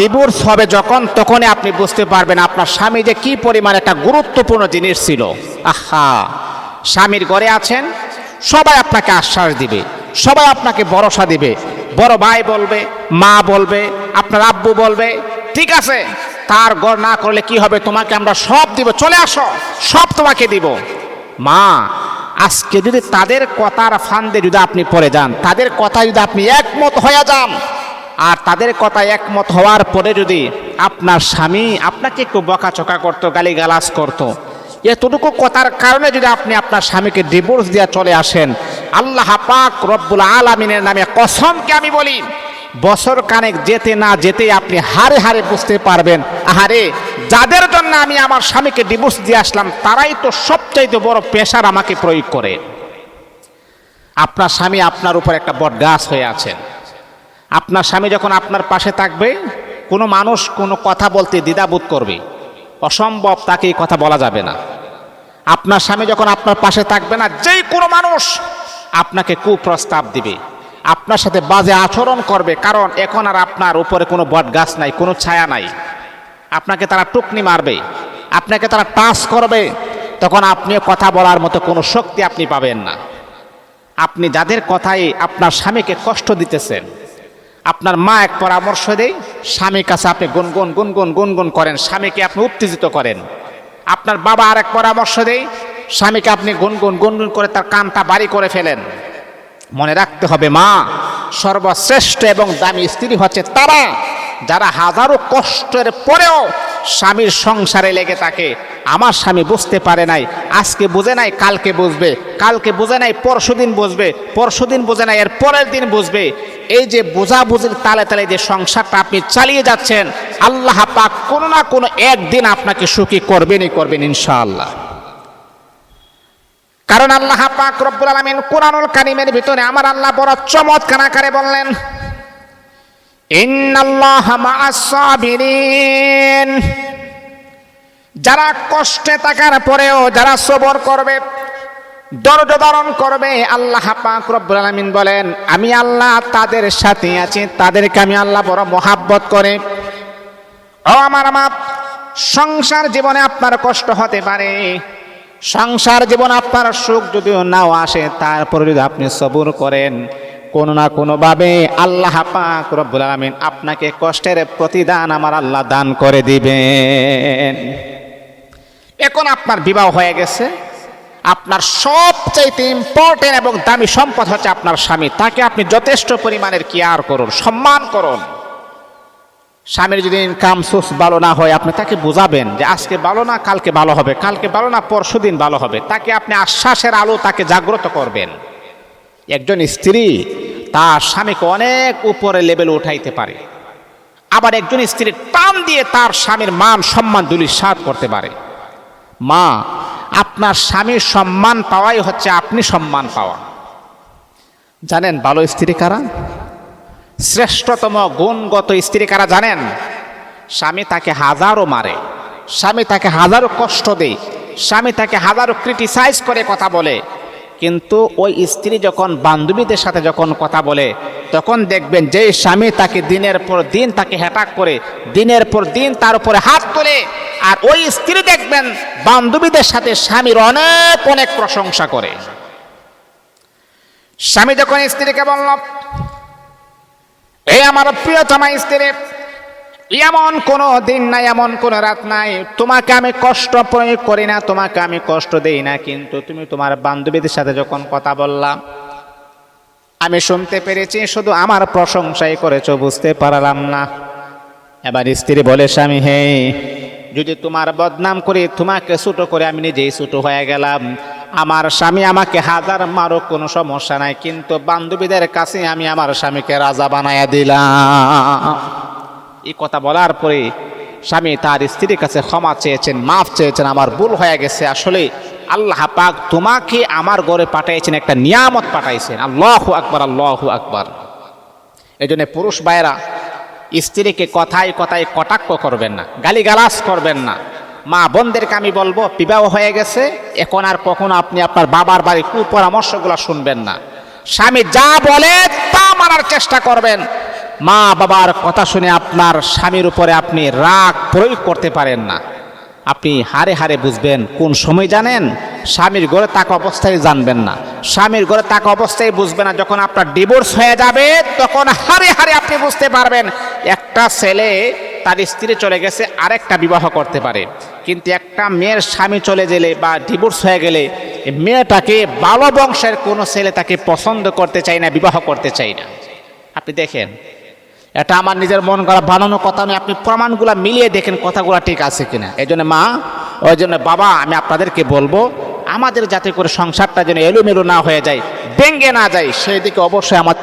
Divorce হবে যখন, তখনই আপনি বুঝতে পারবেন আপনার স্বামী যে কি পরিমাণ একটা গুরুত্বপূর্ণ জিনিস ছিল। আহা! স্বামীর ঘরে আছেন, সবাই আপনাকে আশ্বাস দিবে, সবাই আপনাকে ভরসা দিবে। বড় ভাই বলবে, মা বলবে, আপনার আব্বু বলবে, ঠিক আছে, তার ঘর না করলে কি হবে, তোমাকে আমরা সব দিব, চলে আসো, সব তোমাকে দিব। মা, আজকে যদি তাদের কথার ফান্দে যদি আপনি পড়ে যান, তাদের কথা যদি আপনি একমত হয়ে যান আর তাদের কথা একমত হওয়ার পরে যদি আপনার স্বামী আপনাকে একটু বকাচকা করতো গালি গালাজ করতো, এতটুকু কথার কারণে যদি আপনি আপনার স্বামীকে ডিভোর্স দিয়ে চলে আসেন, আল্লাহ পাক রব্বুল আলমিনের নামে কসমকে আমি বলি, বছর কানেক যেতে না যেতে আপনি হারে হারে বুঝতে পারবেন, আহারে যাদের জন্য আমি আমার স্বামীকে ডিভোর্স দিয়ে আসলাম, তারাই তো সবচাইতে বড় পেশার আমাকে প্রয়োগ করে। আপনার স্বামী আপনার উপর একটা বট গাছ হয়ে আছেন। আপনার স্বামী যখন আপনার পাশে থাকবে, কোনো মানুষ কোনো কথা বলতে দ্বিধাবোধ করবে। অসম্ভব তাকে এই কথা বলা যাবে না। আপনার স্বামী যখন আপনার পাশে থাকবে না যেই কোনো মানুষ আপনাকে কুপ্রস্তাব দিবে। আপনার সাথে বাজে আচরণ করবে, কারণ এখন আর আপনার উপরে কোনো বট গাছ নাই, কোনো ছায়া নাই। আপনাকে তারা টুকনি মারবে, আপনাকে তারা টাচ করবে, তখন আপনিও কথা বলার মতো কোনো শক্তি আপনি পাবেন না। আপনি যাদের কথায় আপনার স্বামীকে কষ্ট দিতেছেন আপনার মা এক পরামর্শ দেয়, স্বামীর কাছে আপনি গুনগুন গুনগুন গুনগুন করেন, স্বামীকে আপনি উত্তেজিত করেন। আপনার বাবা আর এক পরামর্শ দেয়, স্বামীকে আপনি গুনগুন গুনগুন করে তার কানটা বাড়ি করে ফেলেন। মনে রাখতে হবে, মা, সর্বশ্রেষ্ঠ এবং দামি স্ত্রী হচ্ছে তারা, যারা হাজারো কষ্টের পরেও স্বামীর সংসারে লেগে থাকে। আমার স্বামী বুঝতে পারে নাই, আজকে বুঝে নাই, কালকে বুঝবে। কালকে বুঝে নাই, পরশুদিন বুঝবে। পরশুদিন বুঝে নাই, এর পরের দিন বুঝবে। এই যে বোঝাবুঝির তালে তালে যে সংসারটা আপনি চালিয়ে যাচ্ছেন, আল্লাহ পাক কোনো না কোনো একদিন আপনাকে সুখী করবেনই করবেন ইনশাআল্লাহ। কারণ আল্লাহ পাক রব্বুল আলামিন কোরআনুল কারিমের ভিতরে আমার আল্লাহ বড় চমৎকার আকারে বললেন যারা কষ্টে থাকার পরেও, যারা সবর করবে ধারণ করবে। আল্লাহ পাক রব্বুল আলামিন বলেন, আমি আল্লাহ তাদের সাথে আছি, তাদেরকে আমি আল্লাহ বড় মহাব্বত করে। ও আমার মা, সংসার জীবনে আপনার কষ্ট হতে পারে। সংসার জীবন আপনার সুখ যদিও নাও আসে, তারপরে যদি আপনি সবুর করেন, কোনো না কোনোভাবে আল্লাহ পাক রব্বুল আলামিন আপনাকে কষ্টের প্রতিদান আমার আল্লাহ দান করে দিবেন। এখন আপনার বিবাহ হয়ে গেছে। আপনার সবচাইতে ইম্পর্টেন্ট এবং দামি সম্পদ হচ্ছে আপনার স্বামী। তাকে আপনি যথেষ্ট পরিমাণের কেয়ার করুন, সম্মান করুন। স্বামীর যদি ইনকাম সোর্স ভালো না হয়, আপনি তাকে বোঝাবেন যে আজকে ভালো না, কালকে ভালো হবে। কালকে ভালো না পরশু দিন ভালো হবে। তাকে আপনি আশ্বাসের আলো তাকে জাগ্রত করবেন। একজন স্ত্রী তার স্বামীকে অনেক উপরে লেভেলে উঠাইতে পারে। আবার একজন স্ত্রী টান দিয়ে তার স্বামীর মান, সম্মান, দুলিশাত করতে পারে। মা আপনার স্বামীর সম্মান পাওয়াই হচ্ছে আপনি সম্মান পাওয়া। জানেন ভালো স্ত্রী কারা? শ্রেষ্ঠতম গুণগত স্ত্রী কারা জানেন? স্বামী তাকে হাজারো মারে, স্বামী তাকে হাজারো কষ্ট দেয়, স্বামী তাকে হাজারো ক্রিটিসাইজ করে কথা বলে। কিন্তু ওই স্ত্রী যখন বান্ধবীদের সাথে যখন কথা বলে, তখন দেখবেন যে স্বামী তাকে দিনের পর দিন তাকে হ্যাটাক করে, দিনের পর দিন তার উপরে হাত তোলে। আর ওই স্ত্রী দেখবেন বান্ধবীদের সাথে স্বামীর অনেক অনেক প্রশংসা করে। স্বামী যখন স্ত্রীকে বলল এই আমার প্রিয়তমা স্ত্রী, এমন কোনো দিন নাই, এমন কোনো রাত নাই, তোমাকে আমি কষ্ট প্রয়োগ করি না, তোমাকে আমি কষ্ট দেই না, কিন্তু তুমি তোমার বান্ধবীদের সাথে যখন কথা বললাম, আমি শুনতে পেরেছি, শুধু আমার প্রশংসাই করেছ, বুঝতে পারলাম না। এবার স্ত্রী বলে, স্বামী হে যদি তোমার বদনাম করি, তোমাকে ছোটো করে আমি নিজেই ছোটো হয়ে গেলাম। আমার স্বামী আমাকে হাজার মারো কোনো সমস্যা নাই, কিন্তু বান্ধবীদের কাছে আমি আমার স্বামীকে রাজা বানায়া দিলাম। এই কথা বলার পরে স্বামী তার স্ত্রীর কাছে ক্ষমা চেয়েছেন, মাফ চেয়েছেন, আমার ভুল হয়ে গেছে। আসলে আল্লাহ পাক তোমাকে আমার ঘরে পাঠাইছেন, একটা নিয়ামত পাঠাইছেন। আল্লাহ আকবার আল্লাহ আকবার। এই জন্য পুরুষ ভাইয়েরা স্ত্রীকে কথায় কথায় কটাক্ষ করবেন না, গালিগালাজ করবেন না। মা বোনদেরকে আমি বলব, বিবাহ হয়ে গেছে, এখন আর কখনো আপনি আপনার বাবার বাড়ির কুপরামর্শগুলো শুনবেন না। স্বামী যা বলে তা মানার চেষ্টা করবেন। মা বাবার কথা শুনে আপনার স্বামীর উপরে আপনি রাগ প্রয়োগ করতে পারেন না। আপনি হারে হারে বুঝবেন কোন সময় জানেন? স্বামীর ঘরে তাকে অবস্থায় জানবেন না। স্বামীর ঘরে তাকে অবস্থায় বুঝবেন না, যখন আপনার ডিভোর্স হয়ে যাবে, তখন হারে হারে আপনি বুঝতে পারবেন, একটা ছেলে তার স্ত্রী চলে গেছে, আরেকটা বিবাহ করতে পারে। কিন্তু একটা মেয়ের স্বামী চলে গেলে বা ডিভোর্স হয়ে গেলে মেয়েটাকে ভালো বংশের কোনো ছেলে তাকে পছন্দ করতে চায় না, বিবাহ করতে চায় না। আপনি দেখেন এটা আমার নিজের মন করা বানানো কথা নয়। আপনি প্রমাণগুলো মিলিয়ে দেখেন কথাগুলো ঠিক আছে কিনা। এই জন্য মা ওই জন্য বাবা, আমি আপনাদেরকে বলব, আমাদের যাতে করে সংসারটা যেন এলোমেলো না হয়ে যায়, ভেঙ্গে না যায় সেই দিকে অবশ্যই আমার